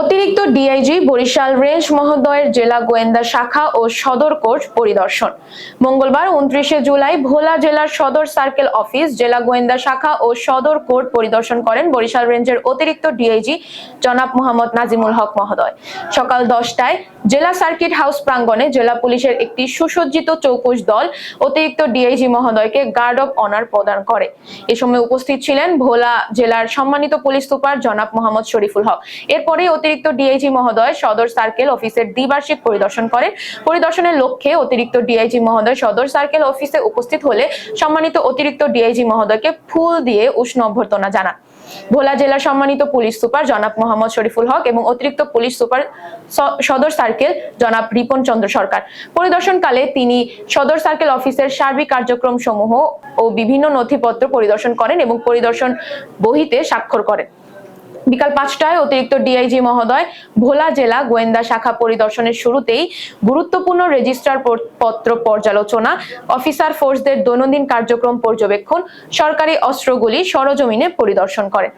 অতিরিক্ত DIG Barishal range মহোদয়ের জেলা গোয়েন্দা শাখা ও সদর কোর্ট পরিদর্শন। মঙ্গলবার উনত্রিশে জুলাই ভোলা জেলার সদর সার্কেল অফিস, জেলা গোয়েন্দা শাখা ও সদর কোর্ট পরিদর্শন করেন বরিশাল রেঞ্জের অতিরিক্ত ডিআইজি জনাব মোহাম্মদ নাজিমুল হক মহোদয়। সকাল দশটায় জেলা সার্কিট হাউস প্রাঙ্গণে জেলা পুলিশের একটি সুসজ্জিত চৌকুশ দল অতিরিক্ত ডিআইজি মহোদয়কে গার্ড অব অনার প্রদান করে। এ সময় উপস্থিত ছিলেন ভোলা জেলার সম্মানিত পুলিশ সুপার জনাব মোহাম্মদ শরীফুল হক। এরপরে অতিরিক্ত ডিআইজি মহোদয় সদর সার্কেল অফিসের দ্বিবার্ষিক পরিদর্শন করেন। পরিদর্শনের লক্ষ্যে অতিরিক্ত ডিআইজি মহোদয় সদর সার্কেল অফিসে উপস্থিত হলে সম্মানিত অতিরিক্ত ডিআইজি মহোদয়কে ফুল দিয়ে উষ্ণ অভ্যর্থনা জানান। ভোলা জেলার সম্মানিত পুলিশ সুপার জনাব মোহাম্মদ শরীফুল হক এবং অতিরিক্ত পুলিশ সুপার সদর সার্কেল জনাব রিপন চন্দ্র সরকার। পরিদর্শনকালে তিনি সদর সার্কেল অফিসের সার্বিক কার্যক্রম সমূহ ও বিভিন্ন নথিপত্র পরিদর্শন করেন এবং পরিদর্শন বহিতে স্বাক্ষর করেন। বিকাল পাঁচটায় অতিরিক্ত ডিআইজি মহোদয়, ভোলা জেলা গোয়েন্দা শাখা পরিদর্শনের শুরুতেই গুরুত্বপূর্ণ রেজিস্ট্রার পত্র পর্যালোচনা, অফিসার ফোর্সদের দৈনন্দিন কার্যক্রম পর্যবেক্ষণ, সরকারি অস্ত্রগুলি সরজমিনে পরিদর্শন করেন